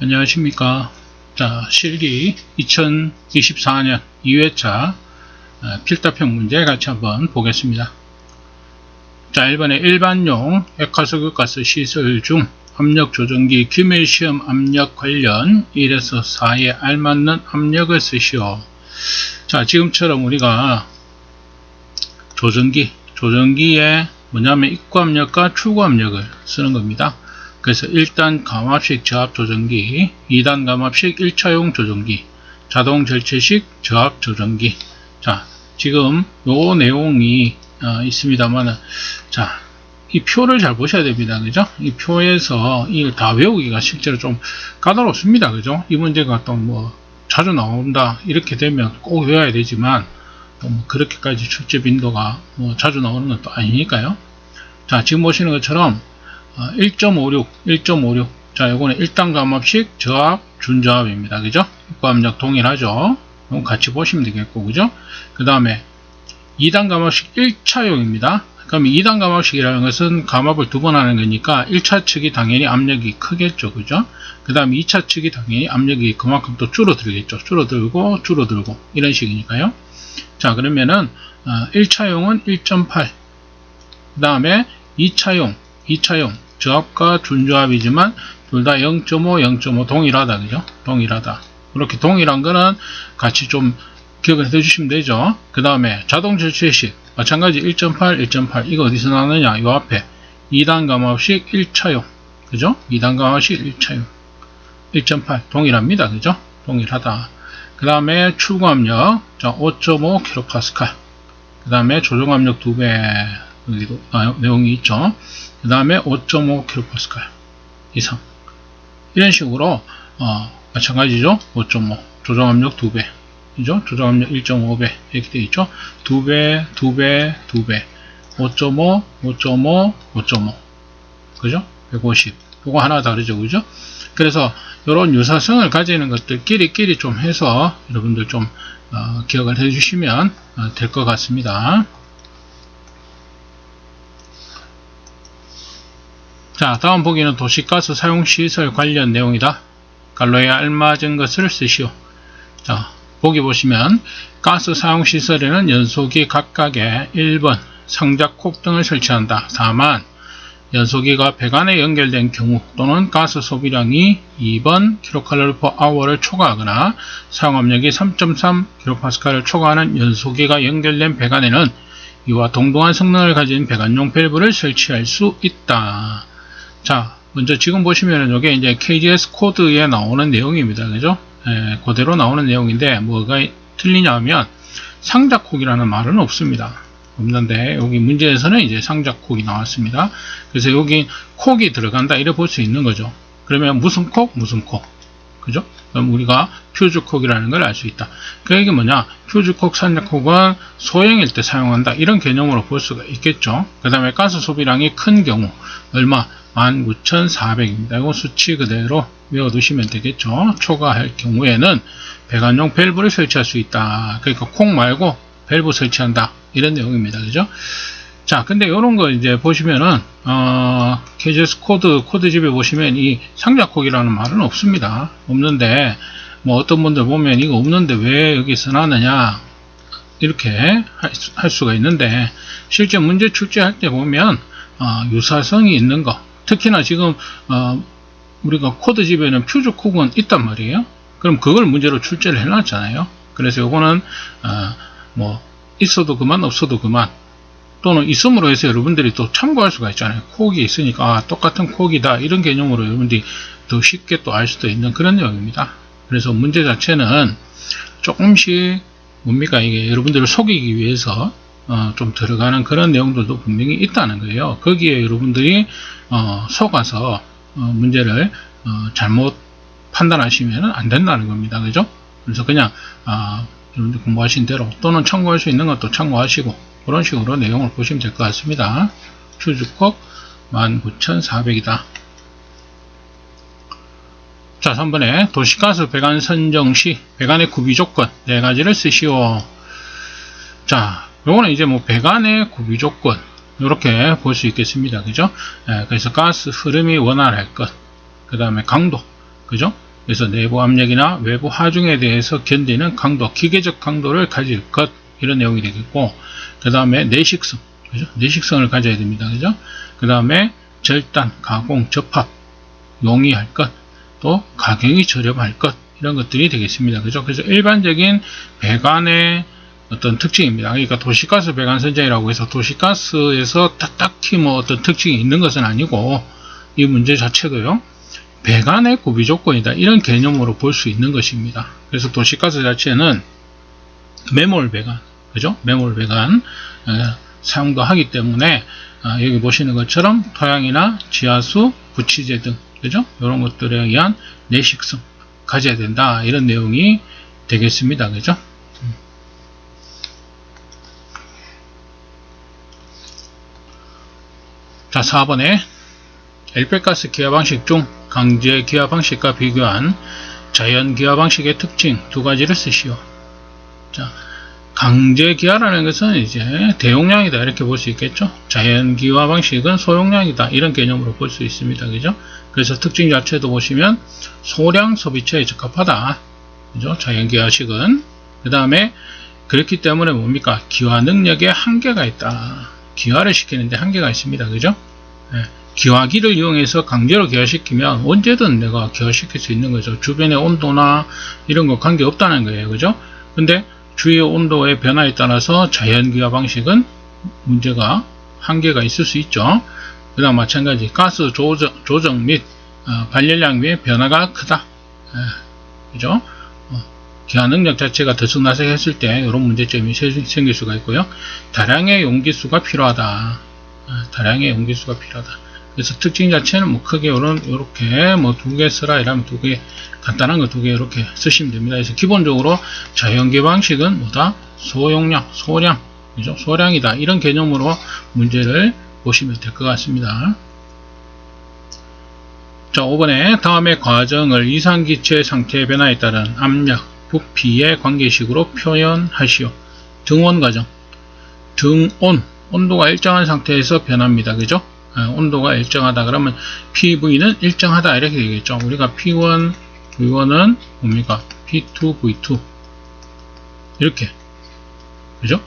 안녕하십니까. 자, 실기 2024년 2회차 어, 필답형 문제 같이 한번 보겠습니다. 자, 1번에 일반용 액화석유가스 시설 중 압력 조정기 규밀 시험 압력 관련 1에서 4에 알맞는 압력을 쓰시오. 자, 지금처럼 우리가 조정기, 조정기에 뭐냐면 입구압력과 출구압력을 쓰는 겁니다. 그래서 1단 감압식 저압 조정기, 2단 감압식 1차용 조정기, 자동 절체식 저압 조정기. 자, 지금 요 내용이 어, 있습니다만은 자, 이 표를 잘 보셔야 됩니다. 그죠? 이 표에서 이걸 다 외우기가 실제로 좀 까다롭습니다. 그죠? 이 문제가 또 뭐 자주 나온다 이렇게 되면 꼭 외워야 되지만 또뭐 그렇게까지 출제 빈도가 뭐 자주 나오는 것도 아니니까요. 자, 지금 보시는 것처럼 1.56, 1.56. 자, 요거는 1단 감압식 저압, 준저압입니다. 그죠? 입구압력 동일하죠? 이건 같이 보시면 되겠고, 그죠? 그 다음에 2단 감압식 1차용입니다. 그럼 2단 감압식이라는 것은 감압을 두 번 하는 거니까 1차 측이 당연히 압력이 크겠죠. 그죠? 그 다음에 2차 측이 당연히 압력이 그만큼 또 줄어들겠죠. 줄어들고, 줄어들고. 이런 식이니까요. 자, 그러면은, 1차용은 1.8. 그 다음에 2차용, 2차용. 저압과 준저압이지만 둘 다 0.5, 0.5 동일하다. 그죠? 동일하다. 그렇게 동일한 거는 같이 좀 기억을 해 주시면 되죠. 그 다음에 자동 절취식 마찬가지 1.8, 1.8 이거 어디서 나느냐? 요 앞에 2단 감압식 1차용 그죠? 2단 감압식 1차용 1.8 동일합니다. 그죠? 동일하다. 그 다음에 출구압력 5.5 kPa 그 다음에 조정압력 2배 여기도 아, 내용이 있죠. 그 다음에 5.5 kPa 이상 이런 식으로 어, 마찬가지죠. 5.5 조정압력 2배 그죠? 조정압력 1.5배 이렇게 되어 있죠. 2배, 2배, 2배 5.5, 5.5, 5.5 그죠? 150 이거 하나 다르죠. 그죠? 그래서 이런 유사성을 가지는 것들끼리끼리 좀 해서 여러분들 좀 어, 기억을 해 주시면 어, 될것 같습니다. 자, 다음 보기는 도시가스 사용시설 관련 내용이다. 갈로에 알맞은 것을 쓰시오. 자, 보기 보시면 가스 사용시설에는 연소기 각각에 1번 상자콕 등을 설치한다. 다만 연소기가 배관에 연결된 경우 또는 가스 소비량이 2번 kcal/h를 초과하거나 사용압력이 3.3 kPa를 초과하는 연소기가 연결된 배관에는 이와 동등한 성능을 가진 배관용 밸브를 설치할 수 있다. 자, 먼저 지금 보시면은 이게 이제 KGS 코드에 나오는 내용입니다. 그죠? 예, 그대로 나오는 내용인데 뭐가 틀리냐 하면 상자콕이라는 말은 없습니다. 없는데 여기 문제에서는 이제 상자콕이 나왔습니다. 그래서 여기 콕이 들어간다 이래 볼 수 있는 거죠. 그러면 무슨 콕? 무슨 콕? 그죠? 그럼 우리가 퓨즈콕이라는 걸 알 수 있다. 그 얘기 뭐냐? 퓨즈콕, 산자콕은 소형일 때 사용한다. 이런 개념으로 볼 수가 있겠죠. 그 다음에 가스 소비량이 큰 경우 얼마? 19,400입니다. 이거 수치 그대로 외워두시면 되겠죠. 초과할 경우에는 배관용 밸브를 설치할 수 있다. 그러니까 콕 말고 밸브 설치한다. 이런 내용입니다. 그죠? 자, 근데 이런 거 이제 보시면은, 어, KGS 코드, 코드집에 보시면 이 상자콕이라는 말은 없습니다. 없는데, 뭐 어떤 분들 보면 이거 없는데 왜 여기 써놨느냐. 이렇게 할, 수, 할 수가 있는데, 실제 문제 출제할 때 보면, 어, 유사성이 있는 거, 특히나 지금 어, 우리가 코드 집에는 퓨즈콕은 있단 말이에요. 그럼 그걸 문제로 출제를 해놨잖아요. 그래서 요거는 어, 뭐 있어도 그만 없어도 그만 또는 있음으로 해서 여러분들이 또 참고할 수가 있잖아요. 콕이 있으니까 아, 똑같은 콕이다 이런 개념으로 여러분들이 더 쉽게 또 알 수도 있는 그런 내용입니다. 그래서 문제 자체는 조금씩 뭡니까 이게 여러분들을 속이기 위해서 어, 좀 들어가는 그런 내용들도 분명히 있다는 거예요. 거기에 여러분들이 어, 속아서 어, 문제를 어, 잘못 판단하시면 안 된다는 겁니다. 그죠? 그래서 그냥 아, 여러분들 공부하신 대로 또는 참고할 수 있는 것도 참고하시고 그런 식으로 내용을 보시면 될 것 같습니다. 추주콕 19,400이다. 자, 3번에 도시가스 배관 선정 시 배관의 구비 조건 네 가지를 쓰시오. 자, 요거는 이제 뭐 배관의 구비 조건 이렇게 볼 수 있겠습니다. 그죠? 예, 그래서 가스 흐름이 원활할 것, 그 다음에 강도, 그죠? 그래서 내부 압력이나 외부 하중에 대해서 견디는 강도, 기계적 강도를 가질 것 이런 내용이 되겠고 그 다음에 내식성, 그죠? 내식성을 가져야 됩니다. 그죠? 그 다음에 절단, 가공, 접합, 용이할 것, 또 가격이 저렴할 것 이런 것들이 되겠습니다. 그죠? 그래서 일반적인 배관의 어떤 특징입니다. 그러니까 도시가스 배관 선정이라고 해서 도시가스에서 딱- 딱히 뭐 어떤 특징이 있는 것은 아니고 이 문제 자체도요. 배관의 구비 조건이다. 이런 개념으로 볼 수 있는 것입니다. 그래서 도시가스 자체는 매몰 배관, 그죠? 매몰 배관 어, 사용도 하기 때문에 아, 여기 보시는 것처럼 토양이나 지하수, 부치재 등 그죠? 이런 것들에 의한 내식성 가져야 된다. 이런 내용이 되겠습니다. 그죠? 자, 4번에 엘백가스 기화 방식 중 강제 기화 방식과 비교한 자연 기화 방식의 특징 두 가지를 쓰시오. 자, 강제 기화라는 것은 이제 대용량이다 이렇게 볼 수 있겠죠. 자연 기화 방식은 소용량이다 이런 개념으로 볼 수 있습니다. 그죠? 그래서 특징 자체도 보시면 소량 소비처에 적합하다. 그죠? 자연 기화식은 그 다음에 그렇기 때문에 뭡니까? 기화 능력에 한계가 있다. 기화를 시키는데 한계가 있습니다. 그죠? 예, 기화기를 이용해서 강제로 기화시키면 언제든 내가 기화시킬 수 있는 거죠. 주변의 온도나 이런 거 관계 없다는 거예요. 그죠? 근데 주위의 온도의 변화에 따라서 자연기화 방식은 문제가 한계가 있을 수 있죠. 그 다음 마찬가지 가스 조정, 조정 및 어, 발열량 의 변화가 크다. 예, 그죠? 어, 기화 능력 자체가 들쑥날쑥했을 때 이런 문제점이 세- 생길 수가 있고요. 다량의 용기수가 필요하다. 어, 다량의 용기수가 필요하다. 그래서 특징 자체는 뭐 크게 요런 요렇게 뭐 두 개 쓰라 이러면 두 개 간단한 거 두 개 이렇게 쓰시면 됩니다. 그래서 기본적으로 자연계 방식은 뭐다 소용량, 소량, 그죠? 소량이다 이런 개념으로 문제를 보시면 될 것 같습니다. 자, 5번에 다음의 과정을 이상기체 상태의 변화에 따른 압력, 부피의 관계식으로 표현하시오. 등온 과정. 등온, 온도가 일정한 상태에서 변합니다. 그죠? 아, 온도가 일정하다 그러면 PV는 일정하다 이렇게 되겠죠. 우리가 P1, V1은 뭡니까? P2, V2 이렇게 그죠?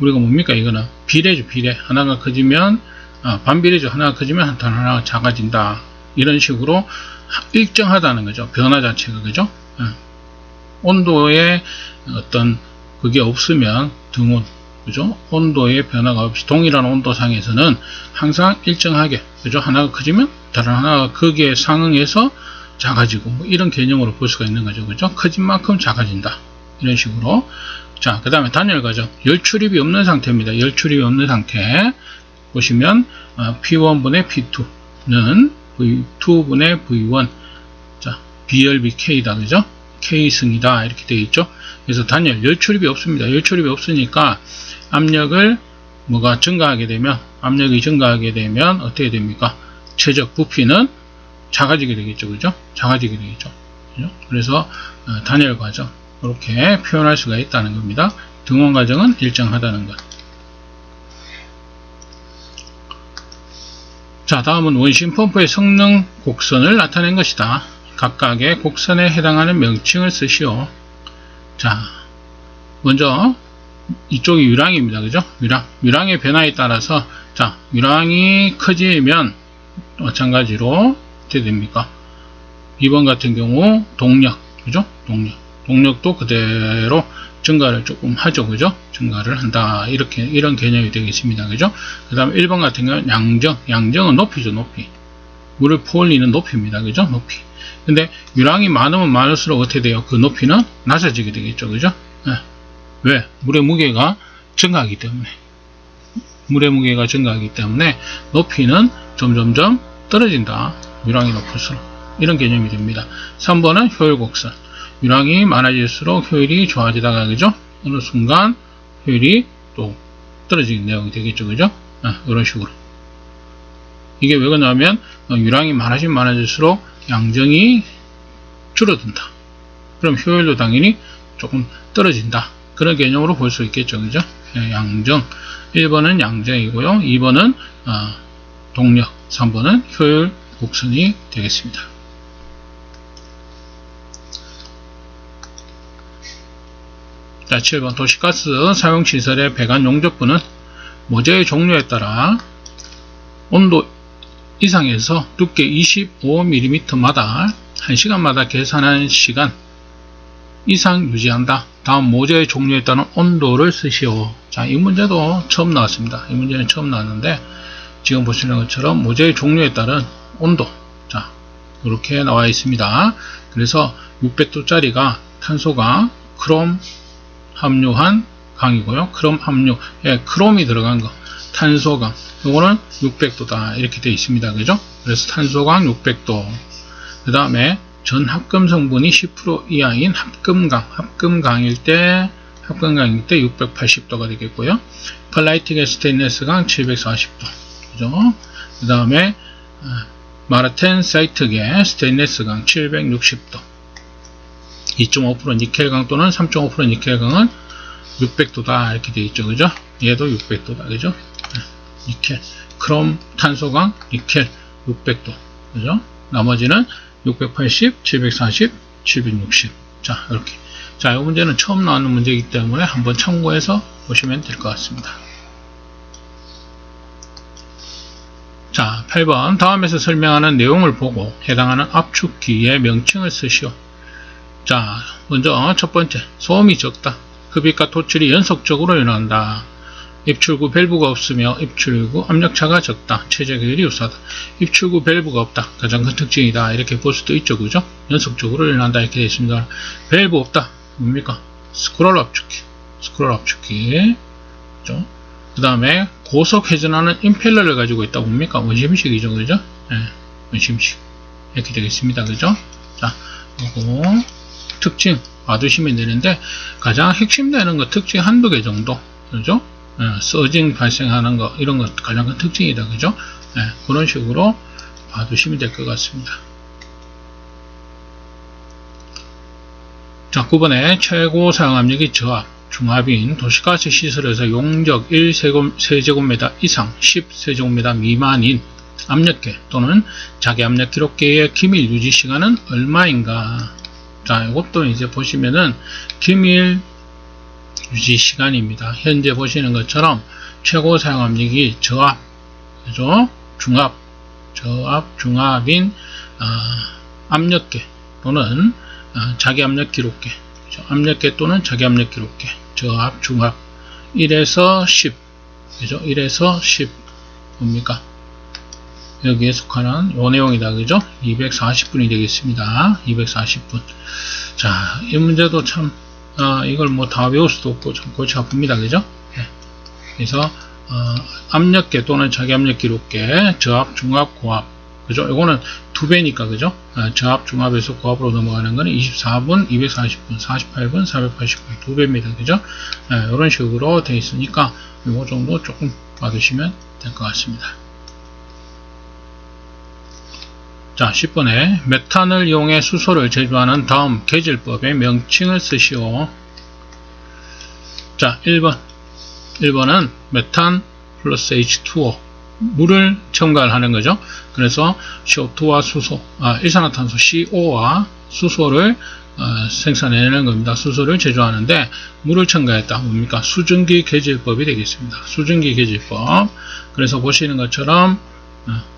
우리가 뭡니까 이거는 비례죠 비례 하나가 커지면 아, 반비례죠 하나가 커지면 단 하나가 작아진다 이런 식으로 하- 일정하다는 거죠 변화 자체가 그죠? 예. 온도에 어떤 그게 없으면 등온 그죠? 온도의 변화가 없이 동일한 온도상에서는 항상 일정하게 그죠? 하나가 커지면 다른 하나가 거기에 상응해서 작아지고 뭐 이런 개념으로 볼 수가 있는 거죠. 그죠? 커진 만큼 작아진다. 이런 식으로 자, 그 다음에 단열 과정 열 출입이 없는 상태입니다. 열 출입이 없는 상태 보시면 어, P1분의 P2는 V2분의 V1 자, BRBK다. 그죠? K승이다. 이렇게 되어 있죠. 그래서 단열 열 출입이 없습니다. 열 출입이 없으니까 압력을 뭐가 증가하게 되면 압력이 증가하게 되면 어떻게 됩니까? 최적 부피는 작아지게 되겠죠. 그죠? 작아지게 되겠죠. 그죠? 그래서 어, 단열 과정 이렇게 표현할 수가 있다는 겁니다. 등원 과정은 일정하다는 것. 자, 다음은 원심 펌프의 성능 곡선을 나타낸 것이다. 각각의 곡선에 해당하는 명칭을 쓰시오. 자, 먼저 이쪽이 유랑입니다. 그죠? 유랑. 유랑의 변화에 따라서 자, 유랑이 커지면 마찬가지로 어떻게 됩니까? 2번 같은 경우 동력. 그죠? 동력. 동력도 그대로 증가를 조금 하죠. 그죠? 증가를 한다. 이렇게 이런 개념이 되겠습니다. 그죠? 그다음에 1번 같은 경우는 양정. 양정은 높이죠, 높이. 물을 퍼올리는 높이입니다. 그죠? 높이. 근데 유랑이 많으면 많을수록 어떻게 돼요? 그 높이는 낮아지게 되겠죠. 그죠? 예. 왜? 물의 무게가 증가하기 때문에. 물의 무게가 증가하기 때문에 높이는 점점점 떨어진다. 유랑이 높을수록. 이런 개념이 됩니다. 3번은 효율 곡선. 유랑이 많아질수록 효율이 좋아지다가 그죠? 어느 순간 효율이 또 떨어지는 내용이 되겠죠. 그죠? 아, 이런 식으로. 이게 왜 그러냐면 어, 유랑이 많아지면 많아질수록 양정이 줄어든다. 그럼 효율도 당연히 조금 떨어진다. 그런 개념으로 볼 수 있겠죠. 그죠? 예, 양정. 1번은 양정이고요. 2번은 어, 동력, 3번은 효율 곡선이 되겠습니다. 자, 7번 도시가스 사용시설의 배관 용접부는 모재의 종류에 따라 온도 이상에서 두께 25mm마다 1시간마다 계산한 시간 이상 유지한다. 다음 모재의 종류에 따른 온도를 쓰시오. 자, 이 문제도 처음 나왔습니다. 이 문제는 처음 나왔는데 지금 보시는 것처럼 모재의 종류에 따른 온도 자, 이렇게 나와 있습니다. 그래서 600도짜리가 탄소가 크롬 함유한 강이고요. 크롬 함유, 예, 크롬이 들어간 거, 탄소강, 요거는 600도다 이렇게 되어 있습니다. 그죠? 그래서 탄소강 600도. 그 다음에 전 합금 성분이 10% 이하인 합금강, 합금강일 때 합금강일 때 680도가 되겠고요. 플라이틱의 스테인레스강 740도. 그죠? 그 다음에 마라텐 사이트계 스테인레스강 760도. 2.5% 니켈강 또는 3.5% 니켈강은 600도다 이렇게 되어 있죠. 그죠? 얘도 600도다. 그죠? 니켈, 크롬, 탄소강, 니켈 600도. 그죠? 나머지는 680, 740, 760. 자, 이렇게. 자, 이 문제는 처음 나오는 문제이기 때문에 한번 참고해서 보시면 될 것 같습니다. 자, 8번. 다음에서 설명하는 내용을 보고 해당하는 압축기의 명칭을 쓰시오. 자, 먼저 첫 번째. 소음이 적다. 흡입과 토출이 연속적으로 일어난다. 입출구 밸브가 없으며 입출구 압력차가 적다. 최저 계율이 유사하다. 입출구 밸브가 없다. 가장 큰 특징이다. 이렇게 볼 수도 있죠. 그죠? 연속적으로 일어난다. 이렇게 되어 있습니다. 밸브 없다. 뭡니까? 스크롤 압축기. 스크롤 압축기. 그죠? 그 다음에 고속 회전하는 임펠러를 가지고 있다. 뭡니까? 원심식이죠. 그죠? 네, 원심식. 이렇게 되겠습니다. 그죠? 자, 요거 특징 봐두시면 되는데 가장 핵심 되는 거 특징 한두 개 정도. 그죠? 예, 서징 발생하는 거 이런 것 가장 큰 특징이다. 그죠? 예, 그런 식으로 봐두시면 될 것 같습니다. 자 9번에 최고 사용압력이 저압 중압인 도시가스 시설에서 용적 1세제곱미터 이상 10세제곱미터 미만인 압력계 또는 자기 압력 기록계의 기밀 유지 시간은 얼마인가? 자 이것도 이제 보시면은 기밀 유지 시간입니다. 현재 보시는 것처럼 최고 사용압력이 저압, 그죠? 중압, 저압, 중압인 어, 압력계 또는 어, 자기 압력 기록계, 그죠? 압력계 또는 자기 압력 기록계, 저압, 중압 1에서 10, 그죠? 1에서 10 뭡니까? 여기에 속하는 요 내용이다, 그죠? 240분이 되겠습니다. 240분. 자, 이 문제도 참 어, 이걸 뭐 다 외울 수도 없고 좀 골치 아픕니다. 그죠? 예. 그래서 어, 압력계 또는 자기 압력 기록계, 저압, 중압, 고압. 그죠? 이거는 두 배니까 그죠? 어, 저압, 중압에서 고압으로 넘어가는 거는 24분, 240분, 48분, 480분 두 배입니다. 그죠? 예, 이런 식으로 돼 있으니까 이거 정도 조금 봐두시면 될 것 같습니다. 자, 10번에 메탄을 이용해 수소를 제조하는 다음 계질법의 명칭을 쓰시오. 자, 1번. 1번은 메탄 플러스 H2O. 물을 첨가를 하는 거죠. 그래서 CO2와 수소, 아, 일산화탄소 CO와 수소를 어, 생산해내는 겁니다. 수소를 제조하는데 물을 첨가했다. 뭡니까? 수증기 계질법이 되겠습니다. 수증기 계질법. 그래서 보시는 것처럼 어,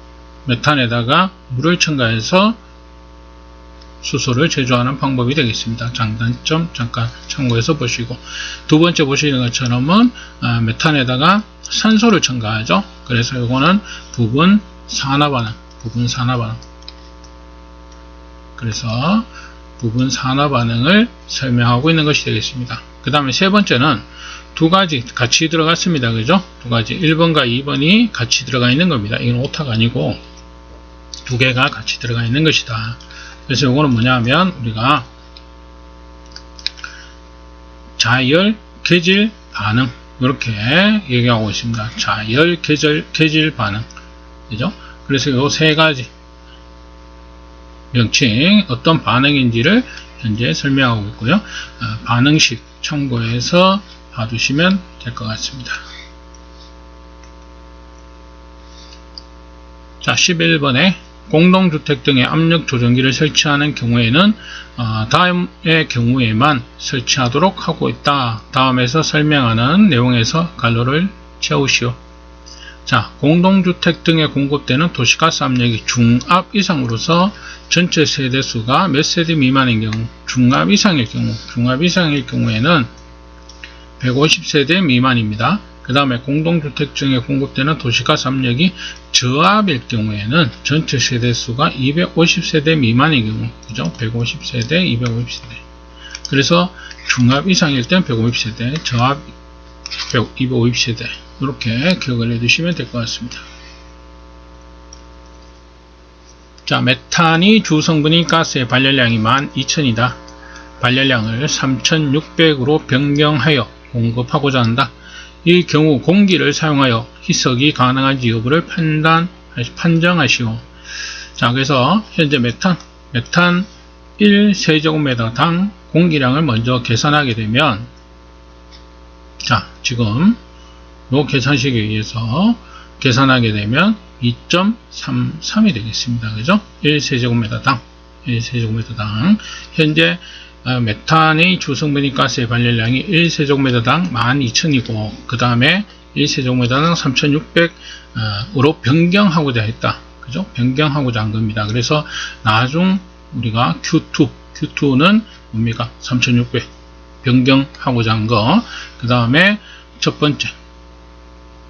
메탄에다가 물을 첨가해서 수소를 제조하는 방법이 되겠습니다. 장단점 잠깐 참고해서 보시고 두 번째 보시는 것처럼은 아, 메탄에다가 산소를 첨가하죠. 그래서 이거는 부분 산화 반응, 부분 산화 반응. 그래서 부분 산화 반응을 설명하고 있는 것이 되겠습니다. 그 다음에 세 번째는 두 가지 같이 들어갔습니다. 그죠? 두 가지 1번과 2번이 같이 들어가 있는 겁니다. 이건 오타가 아니고 두 개가 같이 들어가 있는 것이다. 그래서 이거는 뭐냐면 우리가 자열 계질 반응 이렇게 얘기하고 있습니다. 자열 계질 계질 반응 그죠? 그래서 이 세 가지 명칭 어떤 반응인지를 현재 설명하고 있고요. 어, 반응식 참고해서 봐두시면 될 것 같습니다. 자, 11번에 공동주택 등의 압력 조정기를 설치하는 경우에는 어, 다음의 경우에만 설치하도록 하고 있다. 다음에서 설명하는 내용에서 갈로를 채우시오. 자, 공동주택 등에 공급되는 도시가스 압력이 중압 이상으로서 전체 세대수가 몇 세대 미만인 경우, 중압 이상일 경우, 중압 이상일 경우에는 150세대 미만입니다. 그 다음에 공동주택 중에 공급되는 도시가스 압력이 저압일 경우에는 전체 세대수가 250세대 미만인 경우, 그죠? 150세대, 250세대. 그래서 중압 이상일 땐 150세대, 저압 250세대. 이렇게 기억을 해두시면 될 것 같습니다. 자, 메탄이 주 성분인 가스의 발열량이 12,000이다. 발열량을 3,600으로 변경하여 공급하고자 한다. 이 경우 공기를 사용하여 희석이 가능한지 여부를 판단, 판정하시오. 자, 그래서 현재 메탄, 메탄 1세제곱미터당 공기량을 먼저 계산하게 되면, 자, 지금 요 계산식에 의해서 계산하게 되면 2.33이 되겠습니다. 그죠? 1세제곱미터당, 1세제곱미터당. 현재 어, 메탄의 주성분인 가스의 발열량이 1세제곱미터당 12,000이고 그 다음에 1세제곱미터당 3,600으로 변경하고자 했다. 그죠? 변경하고자 한 겁니다. 그래서 나중 우리가 Q2, Q2는 뭡니까? 3,600 변경하고자 한 거. 그 다음에 첫 번째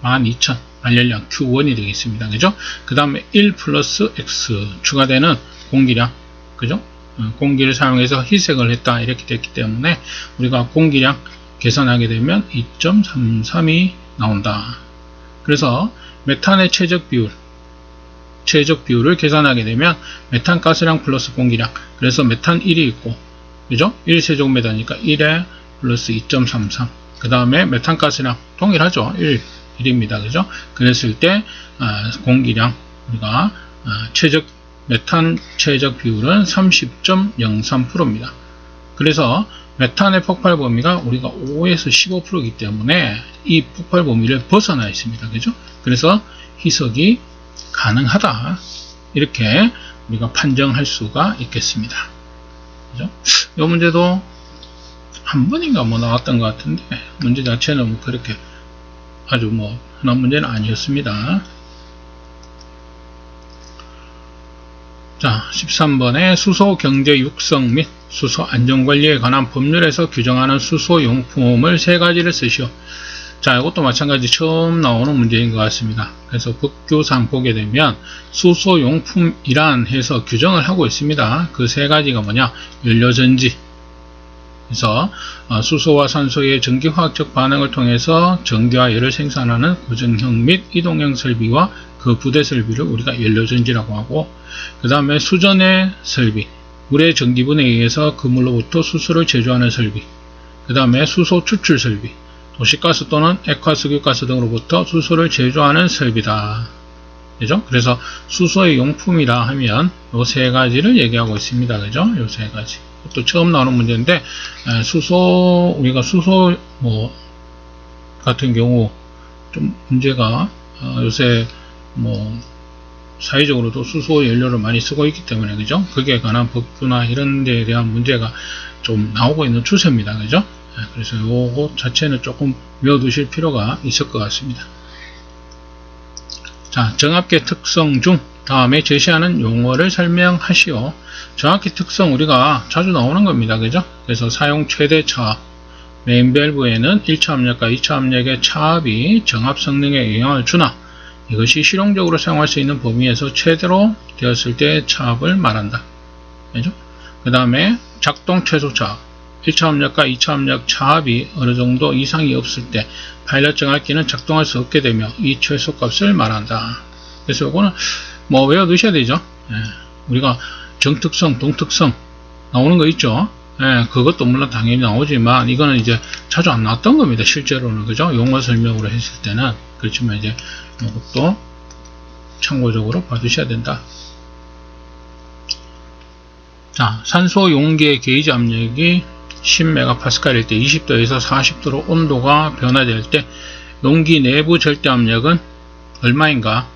12,000 발열량 Q1이 되겠습니다. 그죠? 그 다음에 1 플러스 X 추가되는 공기량. 그죠? 어, 공기를 사용해서 희석을 했다 이렇게 됐기 때문에 우리가 공기량 계산하게 되면 2.33이 나온다. 그래서 메탄의 최적 비율 최적 비율을 계산하게 되면 메탄 가스량 플러스 공기량 그래서 메탄 1이 있고 그죠? 1세제곱미터니까 1에 플러스 2.33 그 다음에 메탄 가스량 동일하죠 1, 1입니다 그죠? 그랬을 때 아, 공기량 우리가 아, 최적 메탄 최적 비율은 30.03%입니다. 그래서 메탄의 폭발 범위가 우리가 5에서 15%이기 때문에 이 폭발 범위를 벗어나 있습니다. 그죠? 그래서 희석이 가능하다. 이렇게 우리가 판정할 수가 있겠습니다. 그죠? 이 문제도 한 번인가 뭐 나왔던 것 같은데 문제 자체는 뭐 그렇게 아주 뭐 흔한 문제는 아니었습니다. 자, 13번에 수소 경제 육성 및 수소 안전관리에 관한 법률에서 규정하는 수소 용품을 세 가지를 쓰시오. 자, 이것도 마찬가지 처음 나오는 문제인 것 같습니다. 그래서 법규상 보게 되면 수소 용품이란 해서 규정을 하고 있습니다. 그 세 가지가 뭐냐? 연료전지. 그래서 어, 수소와 산소의 전기화학적 반응을 통해서 전기와 열을 생산하는 고정형 및 이동형 설비와 그 부대 설비를 우리가 연료전지라고 하고 그 다음에 수전의 설비 물의 전기분에 의해서 그물로부터 수소를 제조하는 설비 그 다음에 수소 추출 설비 도시가스 또는 액화석유가스 등으로부터 수소를 제조하는 설비다 그죠? 그래서 수소의 용품이라 하면 요 세 가지를 얘기하고 있습니다. 그죠? 요 세 가지. 또 처음 나오는 문제인데 수소 우리가 수소 뭐 같은 경우 좀 문제가 어, 요새 뭐 사회적으로도 수소 연료를 많이 쓰고 있기 때문에 그죠? 그게 관한 법규나 이런 데에 대한 문제가 좀 나오고 있는 추세입니다. 그죠? 그래서 요거 자체는 조금 외워두실 필요가 있을 것 같습니다. 자, 정압계 특성 중 다음에 제시하는 용어를 설명하시오. 정압기 특성 우리가 자주 나오는 겁니다. 그죠? 그래서 사용 최대 차압 메인 밸브에는 1차 압력과 2차 압력의 차압이 정압 성능에 영향을 주나 이것이 실용적으로 사용할 수 있는 범위에서 최대로 되었을 때 차압을 말한다. 그 다음에 작동 최소 차압 1차 압력과 2차 압력 차압이 어느 정도 이상이 없을 때 파일럿 정압기는 작동할 수 없게 되며 이 최소 값을 말한다. 그래서 이거는 뭐 외워 두셔야 되죠. 예, 우리가 정특성, 동특성 나오는 거 있죠. 예, 그것도 물론 당연히 나오지만 이거는 이제 자주 안 나왔던 겁니다. 실제로는 그죠? 용어 설명으로 했을 때는 그렇지만 이제 이것도 참고적으로 봐주셔야 된다. 자, 산소 용기의 게이지 압력이 10MPa일 때 20도에서 40도로 온도가 변화될 때 용기 내부 절대 압력은 얼마인가?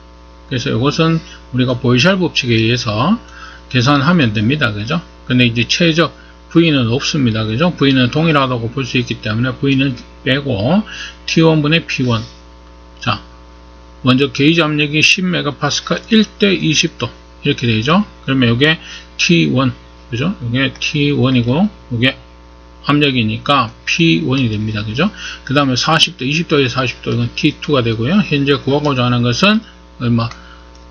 그래서 이것은 우리가 보이샬 법칙에 의해서 계산하면 됩니다. 그죠? 근데 이제 최적 V는 없습니다. 그죠? V는 동일하다고 볼 수 있기 때문에 V는 빼고 T1분의 P1. 자, 먼저 게이지 압력이 10MPa 1대 20도 이렇게 되죠. 그러면 이게 T1 그죠? 이게 T1이고 이게 압력이니까 P1이 됩니다. 그죠? 그 다음에 40도, 20도에 40도 이건 T2가 되고요. 현재 구하고자 하는 것은 얼마?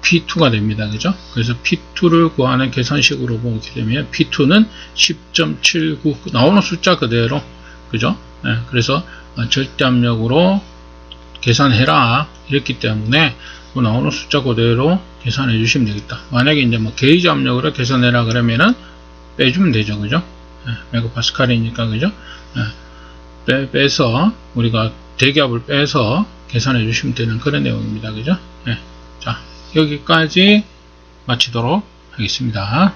P2가 됩니다. 그죠? 그래서 P2를 구하는 계산식으로 보게 되면 P2는 10.79 나오는 숫자 그대로 그죠? 예, 그래서 어, 절대 압력으로 계산해라 이랬기 때문에 그 나오는 숫자 그대로 계산해 주시면 되겠다. 만약에 이제 뭐 게이지 압력으로 계산해라 그러면은 빼주면 되죠. 그죠? 예, 메가파스칼이니까 그죠? 예, 빼, 빼서 우리가 대기압을 빼서 계산해 주시면 되는 그런 내용입니다. 그죠? 예, 자 여기까지 마치도록 하겠습니다.